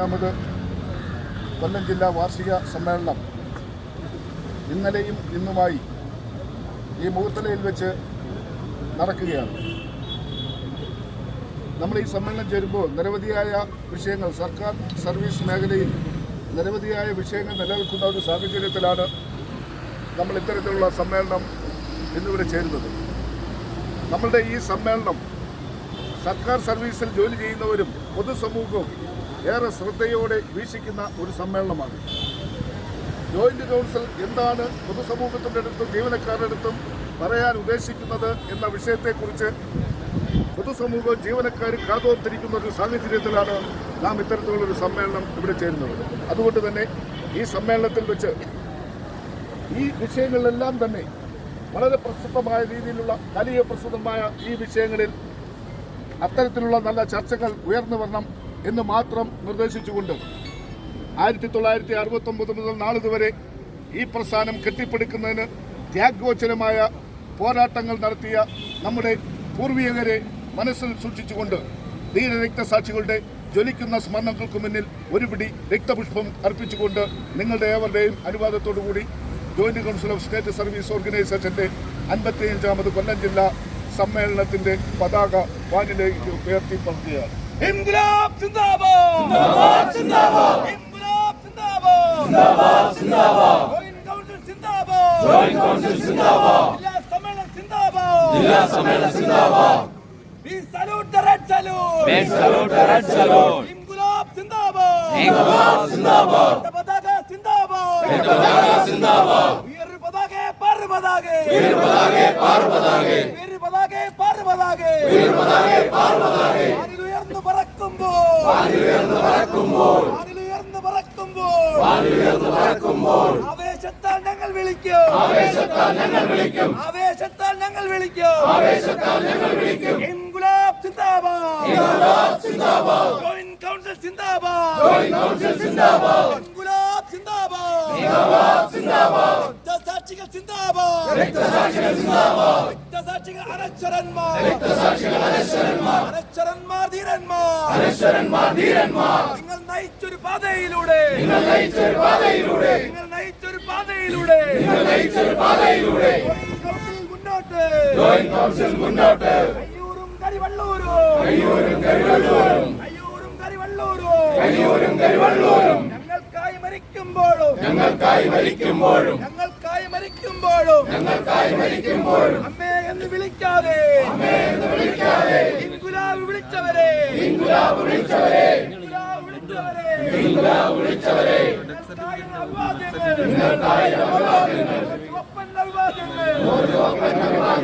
രണ്ടാമത് കൊല്ലം ജില്ലാ വാർഷിക സമ്മേളനം ഇന്നലെയും ഇന്നുമായി ഈ മുഹത്തലയിൽ വെച്ച് നടക്കുകയാണ്. നമ്മൾ ഈ സമ്മേളനം ചേരുമ്പോൾ നിരവധിയായ വിഷയങ്ങൾ സർക്കാർ സർവീസ് മേഖലയിൽ നിരവധിയായ വിഷയങ്ങൾ നിലനിൽക്കുന്ന ഒരു സാഹചര്യത്തിലാണ് നമ്മൾ ഇത്തരത്തിലുള്ള സമ്മേളനം ഇന്നിവിടെ ചേരുന്നത്. നമ്മളുടെ ഈ സമ്മേളനം സർക്കാർ സർവീസിൽ ജോലി ചെയ്യുന്നവരും പൊതുസമൂഹവും ഏറെ ശ്രദ്ധയോടെ വീക്ഷിക്കുന്ന ഒരു സമ്മേളനമാണ്. ജോയിന്റ് കൗൺസിൽ എന്താണ് പൊതുസമൂഹത്തിന്റെ അടുത്തും ജീവനക്കാരുടെ അടുത്തും പറയാൻ ഉദ്ദേശിക്കുന്നത് എന്ന വിഷയത്തെക്കുറിച്ച് പൊതുസമൂഹം ജീവനക്കാർ കാതോർത്തിരിക്കുന്ന ഒരു സാഹചര്യത്തിലാണ് നാം ഇത്തരത്തിലുള്ളൊരു സമ്മേളനം ഇവിടെ ചേരുന്നത്. അതുകൊണ്ട് തന്നെ ഈ സമ്മേളനത്തിൽ വെച്ച് ഈ വിഷയങ്ങളിലെല്ലാം തന്നെ വളരെ പ്രസിദ്ധമായ രീതിയിലുള്ള വലിയ പ്രസിദ്ധമായ ഈ വിഷയങ്ങളിൽ അത്തരത്തിലുള്ള നല്ല ചർച്ചകൾ ഉയർന്നു വരണം എന്ന് മാത്രം നിർദ്ദേശിച്ചുകൊണ്ട് ആയിരത്തി തൊള്ളായിരത്തി അറുപത്തൊമ്പത് മുതൽ നാളിതുവരെ ഈ പ്രസ്ഥാനം കെട്ടിപ്പടുക്കുന്നതിന് ത്യാഗോചരമായ പോരാട്ടങ്ങൾ നടത്തിയ നമ്മുടെ പൂർവികരെ മനസ്സിൽ സൂക്ഷിച്ചുകൊണ്ട് ധീരരക്തസാക്ഷികളുടെ ജ്വലിക്കുന്ന സ്മരണകൾക്ക് മുന്നിൽ ഒരുപിടി രക്തപുഷ്പം അർപ്പിച്ചുകൊണ്ട് നിങ്ങളുടെ ഏവരുടെയും അനുവാദത്തോടു കൂടി joint council of state service ഓർഗനൈസേഷന്റെ അൻപത്തിയഞ്ചാമത് കൊല്ലം ജില്ലാ സമ്മേളനത്തിന്റെ പതാക വാനിലേക്ക് ഉയർത്തി പറക്കുകയാണ് ഇൻകുലാബ് സിന്ദാബാദ് സിന്ദാബാദ് ഇൻകുലാബ് സിന്ദാബാദ് സിന്ദാബാദ് ജോയിന്റ് കൗൺസിൽ സിന്ദാബാദ് ജോയിന്റ് കൗൺസിൽ സിന്ദാബാദ് ജില്ലാ സമ്മേളനം സിന്ദാബാദ് ജില്ലാ സമ്മേളനം സിന്ദാബാദ് We salute the red salute. We salute the red salute. Inquilab സിന്ദാബാദ് ഇൻകുലാബ് സിന്ദാബാദ്. പതാക സിന്ദാബാദ് പതാക സിന്ദാബാദ്. വീർ പതാകെ പാർ പതാകെ വീർ പതാകെ പാർ പതാകെ. വീർ പതാകെ പാർ പതാകെ വീർ പതാകെ പാർ പതാകെ. പറക്കുമ്പോൾ പറക്കുമ്പോൾ ആവേശത്താൽ ഞങ്ങൾ വിളിക്കും ആവേശത്താൽ ഞങ്ങൾ വിളിക്കും ആവേശത്താൽ ഞങ്ങൾ വിളിക്കും ആവേശത്താൽ ഞങ്ങൾ വിളിക്കും ഇൻകുലാബ് സിന്ദാബാദ് ഇൻകുലാബ് സിന്ദാബാദ്. ജോയിന്റ് കൗൺസിൽ സിന്ദാബാദ് ജോയിന്റ് കൗൺസിൽ സിന്ദാബാദ്. ഇൻകുലാബ് സിന്ദാബാദ് ഇൻകുലാബ് സിന്ദാബാദ്. രക്തസാക്ഷികൾ സിന്ദാബാദ് രക്തസാക്ഷികൾ സിന്ദാബാദ്. രക്തസാക്ഷികൾ അനശ്വരന്മാർ. രക്തസാക്ഷികൾ അനശ്വരന്മാർ. അനശ്വരന്മാർ ധീരന്മാർ. അനശ്വരന്മാർ ധീരന്മാർ. നിങ്ങൾ നയിച്ചൊരു പാതയിലൂടെ. നിങ്ങൾ നയിച്ചൊരു പാതയിലൂടെ. നിങ്ങൾ നയിച്ചൊരു പാതയിലൂടെ. നിങ്ങൾ നയിച്ചൊരു പാതയിലൂടെ. കൗൺസിൽ മുന്നോട്ട്. ജോയിന്റ് കൗൺസിൽ മുന്നോട്ട്. അയ്യൂരും കരിവള്ളൂരും. അയ്യൂരും കരിവള്ളൂരും. അയ്യൂരും കരിവള്ളൂരും. അയ്യൂരും കരിവള്ളൂരും. ഞങ്ങൾക്കായി മരിക്കുമ്പോഴും. ഞങ്ങൾക്കായി മരിക്കുമ്പോഴും. മരിക്കുമ്പോഴും അമ്മേ എന്ന് വിളിക്കാതെ ഇൻകുലാബ് വിളിച്ചവരെ ഇൻകുലാബ് വിളിച്ചവരെ ഇൻകുലാബ് വിളിച്ചവരെ ഇൻകുലാബ് വിളിച്ചവരെ